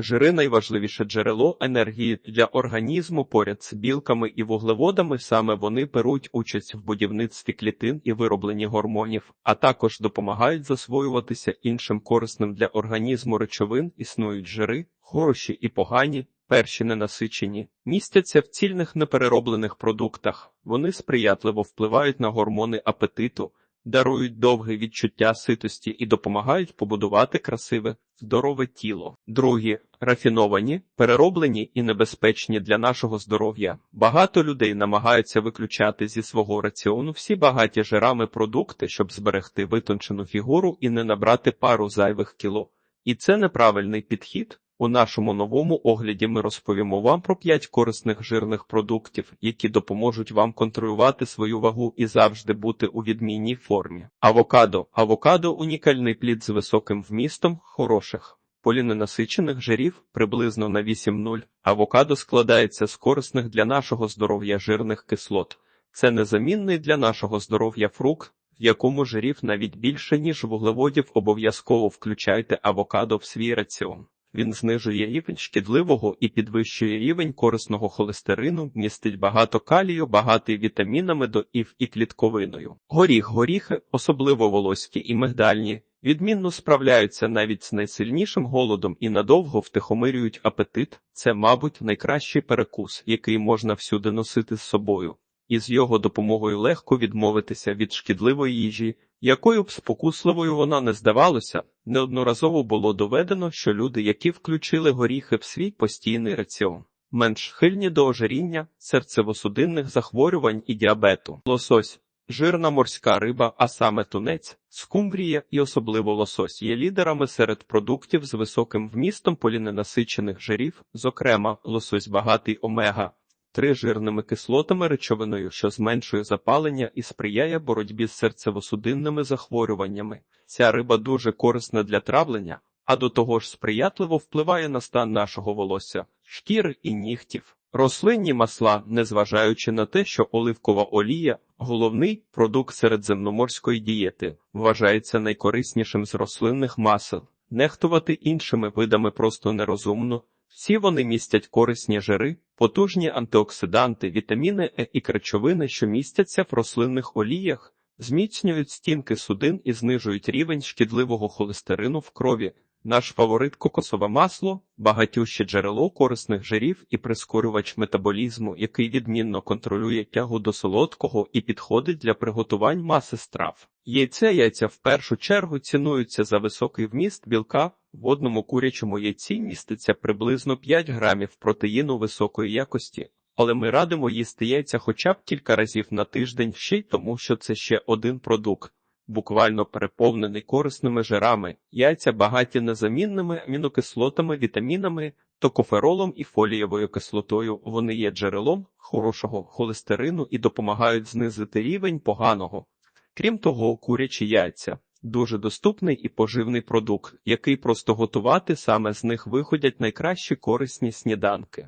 Жири найважливіше джерело енергії для організму поряд з білками і вуглеводами. Саме вони беруть участь в будівництві клітин і виробленні гормонів, а також допомагають засвоюватися іншим корисним для організму речовин. Існують жири, хороші і погані. Перші ненасичені містяться в цільних неперероблених продуктах. Вони сприятливо впливають на гормони апетиту, дарують довге відчуття ситості і допомагають побудувати красиве, здорове тіло. Другі рафіновані, перероблені і небезпечні для нашого здоров'я. Багато людей намагаються виключати зі свого раціону всі багаті жирами продукти, щоб зберегти витончену фігуру і не набрати пару зайвих кіло. І це неправильний підхід. У нашому новому огляді ми розповімо вам про 5 корисних жирних продуктів, які допоможуть вам контролювати свою вагу і завжди бути у відмінній формі. Авокадо. Авокадо унікальний плід з високим вмістом хороших поліненасичених жирів приблизно на 8,0. Авокадо складається з корисних для нашого здоров'я жирних кислот. Це незамінний для нашого здоров'я фрукт, в якому жирів навіть більше, ніж вуглеводів, обов'язково включайте авокадо в свій раціон. Він знижує рівень шкідливого і підвищує рівень корисного холестерину, містить багато калію, багатий вітамінами до ів і клітковиною. Горіх, горіхи, особливо волоські і мигдальні, відмінно справляються навіть з найсильнішим голодом і надовго втихомирюють апетит. Це, мабуть, найкращий перекус, який можна всюди носити з собою. І з його допомогою легко відмовитися від шкідливої їжі, якою б спокусливою вона не здавалося, неодноразово було доведено, що люди, які включили горіхи в свій постійний раціон, менш схильні до ожиріння, серцево-судинних захворювань і діабету. Лосось, жирна морська риба, а саме тунець, скумбрія і особливо лосось є лідерами серед продуктів з високим вмістом поліненасичених жирів, зокрема, лосось багатий омега. Три жирними кислотами речовиною, що зменшує запалення і сприяє боротьбі з серцево-судинними захворюваннями. Ця риба дуже корисна для травлення, а до того ж сприятливо впливає на стан нашого волосся, шкіри і нігтів. Рослинні масла, незважаючи на те, що оливкова олія, головний продукт середземноморської дієти, вважається найкориснішим з рослинних масел. Нехтувати іншими видами просто нерозумно. Всі вони містять корисні жири, потужні антиоксиданти, вітаміни Е і речовини, що містяться в рослинних оліях, зміцнюють стінки судин і знижують рівень шкідливого холестерину в крові. Наш фаворит кокосове масло, багатюще джерело корисних жирів і прискорювач метаболізму, який відмінно контролює тягу до солодкого і підходить для приготувань маси страв. Яйця яйця в першу чергу цінуються за високий вміст білка. В одному курячому яйці міститься приблизно 5 грамів протеїну високої якості, але ми радимо їсти яйця хоча б кілька разів на тиждень ще й тому, що це ще один продукт, буквально переповнений корисними жирами, яйця багаті незамінними амінокислотами, вітамінами, токоферолом і фолієвою кислотою. Вони є джерелом хорошого холестерину і допомагають знизити рівень поганого. Крім того, курячі яйця. Дуже доступний і поживний продукт, який просто готувати саме з них виходять найкращі корисні сніданки.